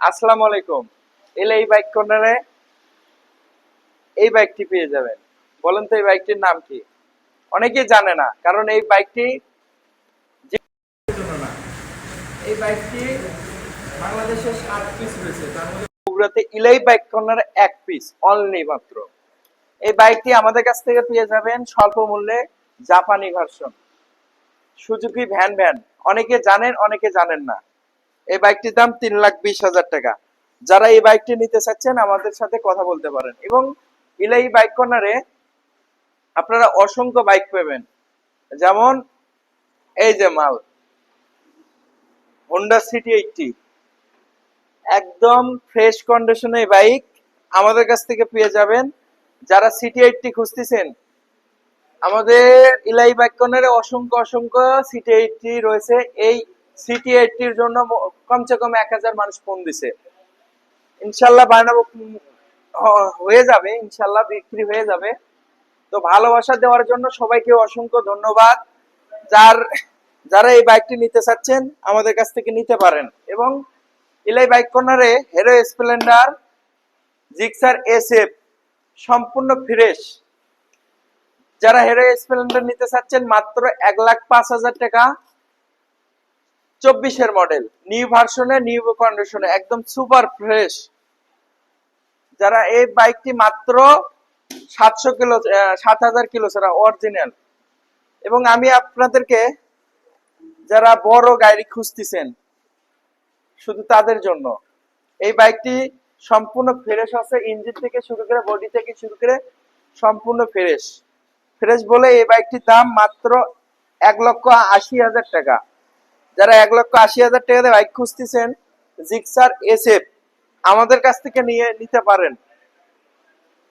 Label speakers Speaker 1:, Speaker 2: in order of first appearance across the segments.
Speaker 1: আসসালামু আলাইকুম। এলে এই বাইক কর্নারে এই বাইকটি পেয়ে যাবেন। বলেন তো এই বাইকটির নাম কি? অনেকেই জানে না, কারণ এই বাইকটি। এই বাইকটি সাত পিস রয়েছে বগুড়াতে ইলাই বাইক কর্নারে এক পিস, অনলি মাত্র। এই বাইকটি আমাদের কাছ থেকে পেয়ে যাবেন স্বল্প মূল্যে জাপানি ভার্সন। Suzuki van van. অনেকে জানেন অনেকে জানেন না। এই বাইকটির দাম তিন লাখ বিশ হাজার টাকা। যারা এই বাইকটি নিতে চাচ্ছেন, আমাদের সাথে কথা বলতে পারেন। এবং ইলাই বাইক কর্নারে আপনারা অসংখ্য বাইক পাবেন। যেমন, এই যে মাল। হোন্ডা সিটি এইটটি একদম ফ্রেশ কন্ডিশনে বাইক আমাদের কাছ থেকে পেয়ে যাবেন। যারা সিটি এইটটি খুঁজতেছেন, আমাদের ইলাই বাইক কর্নারে অসংখ্য অসংখ্য সিটি এইটটি রয়েছে। এই সিটি এইটটির জন্য কমসে কম এক হাজার মানুষ ফোন দিছে। ইনশাল্লাহ হ- হয়ে যাবে, ইনশাল্লাহ বিক্রি হয়ে যাবে। তো ভালোবাসা দেওয়ার জন্য সবাইকে অসংখ্য ধন্যবাদ। যার, যারা এই বাইকটি নিতে চাচ্ছেন, আমাদের কাছ থেকে নিতে পারেন। এবং ইলাই বাইক কর্নারে হেরো স্প্লেন্ডার জিক্সার এসএফ সম্পূর্ণ ফ্রেশ যারা হেরো স্প্লেন্ডার নিতে চাচ্ছেন, মাত্র এক লাখ পাঁচ হাজার টাকা। চব্বিশের মডেল নিউ ভার্সনে নিউ কন্ডিশনে একদম সুপার ফ্রেশ যারা এই বাইকটি মাত্র সাতশো কিলো সাত হাজার কিলো ছাড়া অরিজিনাল এবং আমি আপনাদেরকে যারা বড় গাড়ি খুঁজতেছেন, শুধু তাদের জন্য। এই বাইকটি সম্পূর্ণ ফ্রেশ আছে ইঞ্জিন থেকে শুরু করে বডি থেকে শুরু করে সম্পূর্ণ ফ্রেশ ফ্রেশ বলে এই বাইকটির দাম মাত্র এক লক্ষ আশি হাজার টাকা। যারা এক লক্ষ আশি হাজার টাকা দিয়ে বাইক খুঁজতেছেন জিক্সার এসএফ আমাদের কাছ থেকে নিয়ে নিতে পারেন।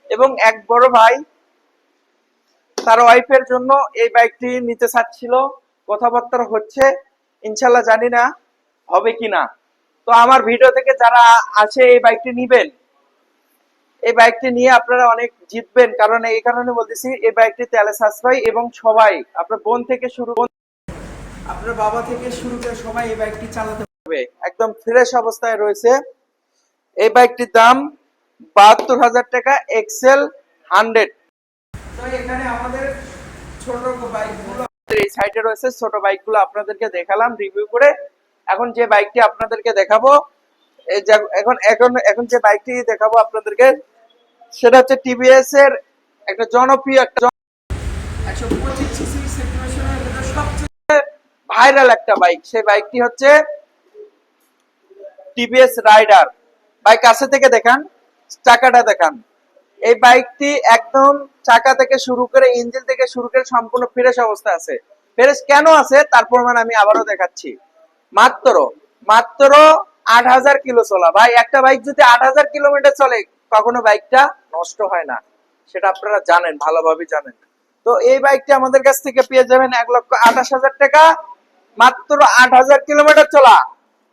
Speaker 1: এবং এক বড় ভাই তার ওয়াইফের জন্য এই বাইকটি নিতে চাচ্ছিল। কথাবার্তা হচ্ছে ইনশাল্লাহ জানি না হবে কিনা তো আমার ভিডিও থেকে যারা আছে এই বাইকটি নিবেন, এই বাইকটি নিয়ে আপনারা অনেক জিতবেন। কারণ এই কারণে বলতেছি, এই বাইকটি তেলে সাশ্রয় এবং সবাই, আপনার বোন থেকে শুরু আপনার বাবা থেকে শুরু করে সবাই এই বাইকটি চালাতে পারবে একদম ফ্রেশ অবস্থায় রয়েছে। এই বাইকটির দাম বাহাত্তর হাজার টাকা এক্সেল হান্ড্রেড তো এখানে আমাদের ছোট বাইকগুলো এই সাইডে রয়েছে ছোট বাইকগুলো আপনাদেরকে দেখালাম রিভিউ করে। এখন যে বাইকটি আপনাদেরকে দেখাবো এখন এখন এখন যে বাইকটি দেখাবো আপনাদেরকে সেটা হচ্ছে টিভিএস এর একটা জনপ্রিয় একটা একশো পঁচিশ সিসি সেগমেন্টের ভিতরে সবচেয়ে ভাইরাল একটা বাইক সেই বাইকটি হচ্ছে টিভিএস রাইডার বাইক কাছে থেকে দেখান, চাকাটা দেখান। এই বাইকটি একদম চাকা থেকে শুরু করে ইঞ্জিন থেকে শুরু করে সম্পূর্ণ ফ্রেশ অবস্থা আছে। ফ্রেশ কেন আছে? তার প্রমাণ আমি আবারও দেখাচ্ছি। মাত্র মাত্র আট হাজার কিলো চলা। ভাই, একটা বাইক যদি আট হাজার কিলোমিটার চলে, কখনো বাইকটা নষ্ট হয় না। সেটা আপনারা জানেন ভালোভাবে জানেন। তো এই বাইকটি আমাদের কাছ থেকে পেয়ে যাবেন এক লক্ষ আঠাশ হাজার টাকা। মাত্র আট হাজার কিলোমিটার চলা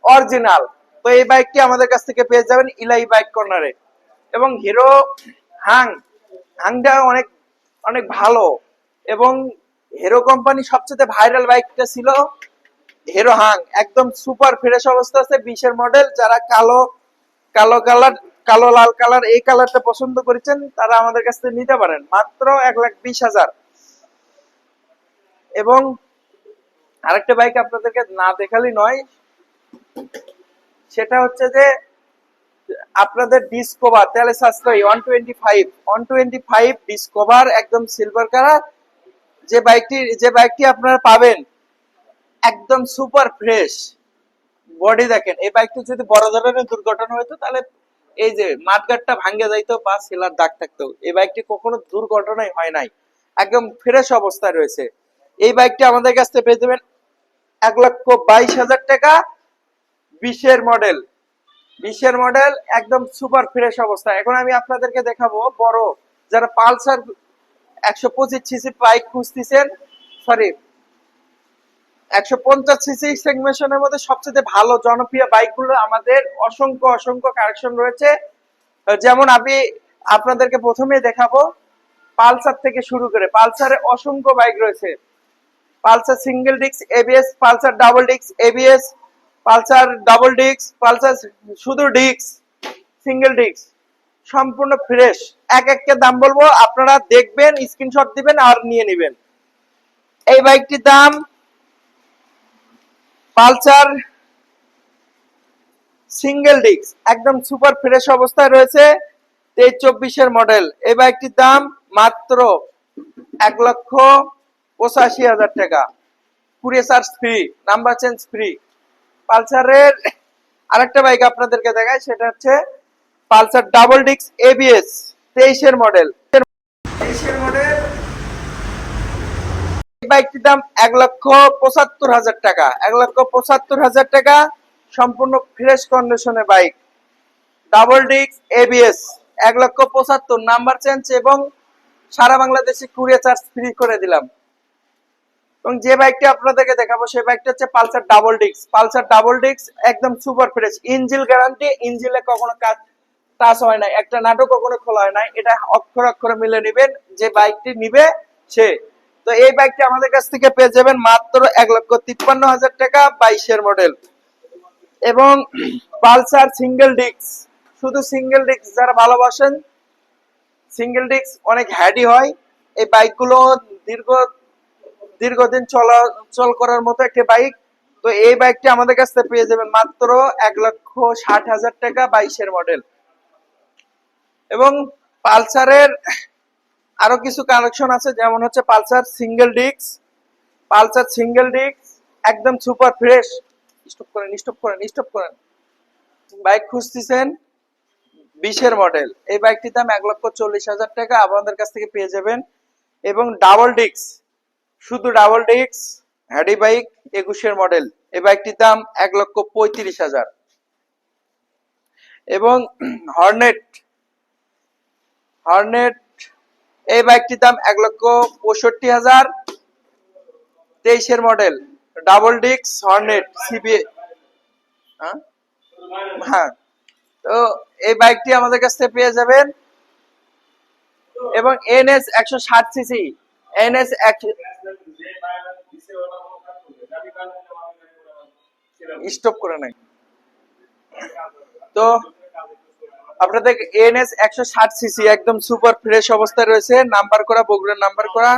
Speaker 1: অরিজিনাল তো এই বাইকটি আমাদের কাছ থেকে পেয়ে যাবেন ইলাই বাইক কর্নারে এবং হিরো হাং হাংটা অনেক অনেক ভালো। এবং হিরো কোম্পানি সবচেয়ে ভাইরাল বাইকটা ছিল হিরো হাং একদম সুপার ফ্রেশ অবস্থা আছে বিশের মডেল যারা কালো কালো কালার কালো, লাল কালার এই কালারটা পছন্দ করেছেন, তারা আমাদের কাছ থেকে নিতে পারেন। মাত্র এক লাখ বিশ হাজার। এবং আরেকটা বাইক আপনাদেরকে না দেখালি নয়, সেটা হচ্ছে যে আপনাদের ডিসকভার তাহলে সাশ্রয়ী one twenty five one twenty five Discover একদম সিলভার কালার যে বাইকটি যে বাইকটি আপনারা পাবেন, একদম সুপার ফ্রেশ বডি দেখেন। এই বাইকটি যদি বড় ধরনের দুর্ঘটনা হইতো, তাহলে এই যে মাঠগাটটা ভাঙ্গে যাইতো বা সেলার দাগ থাকতো, এই বাইকটি কখনো দুর্ঘটনাই হয় নাই, একদম ফ্রেশ অবস্থায় রয়েছে। এই বাইকটি আমাদের কাছ থেকে পেয়ে যাবেন এক লক্ষ বাইশ হাজার টাকা, বিশের মডেল বিশের মডেল একদম সুপার ফ্রেশ অবস্থা। এখন আমি আপনাদেরকে দেখাবো বড় যারা পালসার একশো পঁচিশ সিসি বাইক খুঁজতেছেন সরি একশো পঞ্চাশ সিসি সেগমেশনের মধ্যে সবচেয়ে ভালো জনপ্রিয় বাইকগুলো আমাদের অসংখ্য অসংখ্য কালেকশন রয়েছে। যেমন আমি আপনাদেরকে প্রথমে দেখাবো পালসার থেকে শুরু করে। পালসারে অসংখ্য বাইক রয়েছে। Pulsar single disc ABS Pulsar double disc ABS Pulsar double disc, Pulsar শুধু ডিস্ক, সিঙ্গেল ডিস্ক, সম্পূর্ণ ফ্রেশ। এক একটা দাম বলব, আপনারা দেখবেন, স্ক্রিনশট দিবেন আর নিয়ে নেবেন। এই বাইকটির দাম পালসার সিঙ্গেল ডিস্ক, একদম সুপার ফ্রেশ অবস্থায় রয়েছে, তেইশ চব্বিশের মডেল। এই বাইকটির দাম মাত্র এক লক্ষ পঁচাশি হাজার টাকা। কুড়িয়ে charge free number change free পালসারের আরেকটা বাইক আপনাদেরকে দেখায় সেটা হচ্ছে পালসার ডাবল ডিস্ক এবিএস তেইশের মডেল বাইকটির দাম এক লক্ষ পঁচাত্তর হাজার টাকা। এক লক্ষ পঁচাত্তর হাজার টাকা, সম্পূর্ণ ফ্রেশ কন্ডিশনে বাইক ডাবল ডিস্ক এবিএস এক লক্ষ পঁচাত্তর নাম্বার চেঞ্জ এবং সারা বাংলাদেশে কুড়িয়ে চার্জ ফ্রি করে দিলাম। এবং যে বাইকটি আপনাদেরকে দেখাবো, সেই বাইকটা হচ্ছে Pulsar double disc Pulsar double disc একদম সুপার ফ্রেশ ইঞ্জিল গ্যারান্টি ইঞ্জিলে কখনো কাজ টাচ হয় না, একটা নাটক কখনো খোলা হয় না। এটা অক্ষর অক্ষরে মিলে নেবেন, যে বাইকটি নিবে সে। তো এই বাইকটি আমাদের কাছ থেকে পেয়ে যাবেন মাত্র এক লক্ষ তিপ্পান্ন হাজার টাকা বাইশের মডেল এবং পালসার সিঙ্গেল ডিস্ক শুধু সিঙ্গেল ডিস্ক যারা ভালোবাসেন সিঙ্গেল ডিস্ক অনেক হ্যাডি হয়। এই বাইকগুলো দীর্ঘ দীর্ঘদিন চলাচল করার মতো একটি বাইক তো এই বাইকটি আমাদের কাছ পেয়ে যাবেন মাত্র এক লক্ষ ষাট হাজার টাকা বাইশের মডেল এবং পালসারের আরও কিছু কালেকশন আছে, যেমন হচ্ছে Pulsar single disc Pulsar single disc একদম সুপার ফ্রেশ স্টপ করেন স্টপ করেন স্টপ করেন। বাইক খুঁজতেছেন বিশের মডেল এই বাইকটির দাম এক লক্ষ চল্লিশ হাজার টাকা। আপনাদের কাছ থেকে পেয়ে যাবেন। এবং ডাবল ডিস্ক শুধু ডাবল ডিস্ক হ্যাডি বাইক, একুশের মডেল। এই বাইকটির দাম এক লক্ষ পঁয়ত্রিশ হাজার। এবং হর্নেট হর্নেট, এই বাইকটির দাম এক লক্ষ পঁয়ষট্টি হাজার। তেইশের model, double disc Hornet CB হ্যাঁ? তো এই বাইকটি আমাদের কাছ থেকে পেয়ে যাবেন। এবং এন এস একশো ষাট সিসি। এনএস স্টপ করে নাই। তো আপনাদের এনএস একশো ষাট সিসি একদম সুপার ফ্রেশ অবস্থায় রয়েছে। নাম্বার করা, বগুড়ার নাম্বার করা,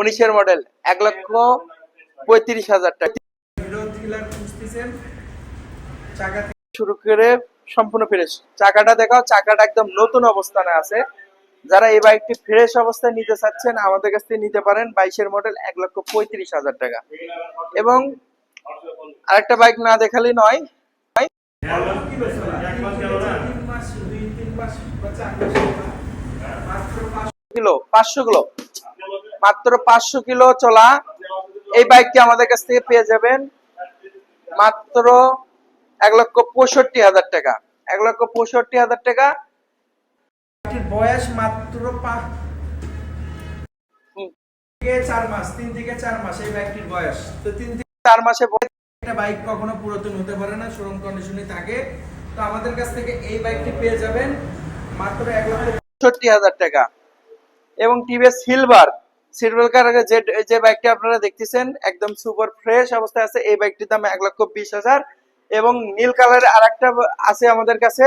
Speaker 1: উনিশের মডেল এক লক্ষ পঁয়ত্রিশ হাজার টাকা। শুরু করে সম্পূর্ণ ফ্রেশ চাকাটা দেখাও, চাকাটা একদম নতুন অবস্থানে আছে। যারা এই বাইকটি ফ্রেশ অবস্থায় নিতে চাচ্ছেন, আমাদের কাছ থেকে নিতে পারেন বাইশের মডেল এক লক্ষ পঁয়ত্রিশ হাজার টাকা। এবং আরেকটা বাইক না দেখালেই নয়। কিলো, পাঁচশো কিলো। মাত্র পাঁচশো কিলো চলা এই বাইকটি আমাদের কাছ থেকে পেয়ে যাবেন মাত্র এক লক্ষ পঁয়ষট্টি হাজার টাকা। এক লক্ষ পঁয়ষট্টি হাজার টাকা
Speaker 2: বয়স মাত্র পাঁচ থেকে চার মাস তিন থেকে চার মাস এই বাইকটির বয়স। তো তিন থেকে
Speaker 1: চার মাসে
Speaker 2: একটা বাইক কখনো পুরাতন হতে পারে না শোরুম কন্ডিশনে থাকে। তো আমাদের কাছ থেকে এই বাইকটি পেয়ে যাবেন মাত্র এক লক্ষ
Speaker 1: পঁয়ষট্টি হাজার টাকা। এবং টিভিএস সিলভার সিলভার কালারের যে যে বাইকটি আপনারা দেখতেছেন একদম সুপার ফ্রেশ অবস্থায় আছে। এই বাইকটির দাম এক লক্ষ বিশ হাজার। এবং নীল কালারের আর একটা আছে আমাদের কাছে।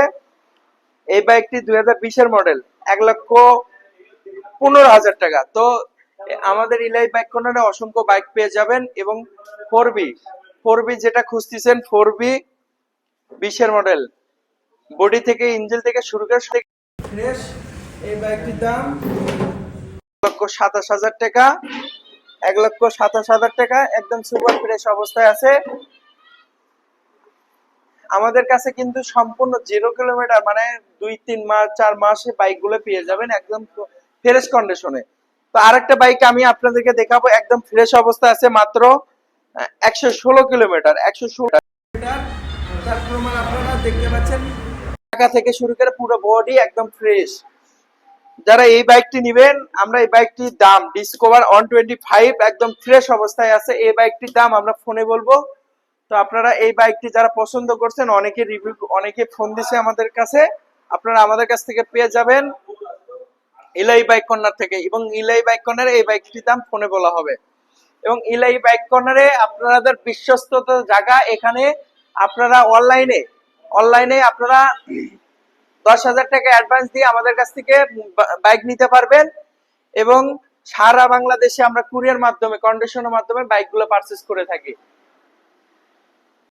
Speaker 1: এই বাইকটি দুই হাজার বিশের মডেল এক লক্ষ পনেরো হাজার টাকা। তো আমাদের ইলাই বাইক কর্নারে অসংখ্য বাইক পেয়ে যাবেন এবং ফোর বি ফোর বি যেটা খুঁজতেছেন ফোর বি বিশের মডেল বডি থেকে ইঞ্জিন থেকে শুরু করে
Speaker 2: ফ্রেশ এই বাইকটির দাম
Speaker 1: লক্ষ সাতাশ হাজার টাকা, এক লক্ষ সাতাশ হাজার টাকা, একদম সুপার ফ্রেশ অবস্থায় আছে। আমাদের কাছে কিন্তু সম্পূর্ণ জিরো কিলোমিটার মানে দুই, তিন মাস, চার মাসে বাইকগুলো পেয়ে যাবেন একদম ফ্রেশ কন্ডিশনে তো আরেকটা বাইক আমি আপনাদেরকে দেখাবো, একদম ফ্রেশ অবস্থায় আছে মাত্র একশো ষোলো কিলোমিটার একশো ষোলো
Speaker 2: তার প্রমাণ আপনারা দেখতে পাচ্ছেন।
Speaker 1: টাকা থেকে শুরু করে পুরো বডি একদম ফ্রেশ যারা এই বাইকটি নেবেন, আমরা এই বাইকটির দাম ডিসকভার ওয়ান টোয়েন্টি ফাইভ একদম ফ্রেশ অবস্থায় আছে। এই বাইকটির দাম আমরা ফোনে বলব। তো আপনারা এই বাইকটি যারা পছন্দ করছেন, অনেকে রিভিউ অনেকে ফোন দিছে আমাদের কাছে। আপনারা আমাদের কাছ থেকে পেয়ে যাবেন ইলাই বাইক কর্নার থেকে এবং ইলাই বাইক কর্নারে এই বাইকটির দাম ফোনে বলা হবে। এবং ইলাই বাইক কর্নারে আপনাদের বিশ্বস্তত জায়গা এখানে আপনারা অনলাইনে অনলাইনে আপনারা দশ হাজার টাকা অ্যাডভান্স দিয়ে আমাদের কাছ থেকে বাইক নিতে পারবেন এবং সারা বাংলাদেশে আমরা কুরিয়ার মাধ্যমে কন্ডিশনের মাধ্যমে বাইকগুলো পারচেস করে থাকি।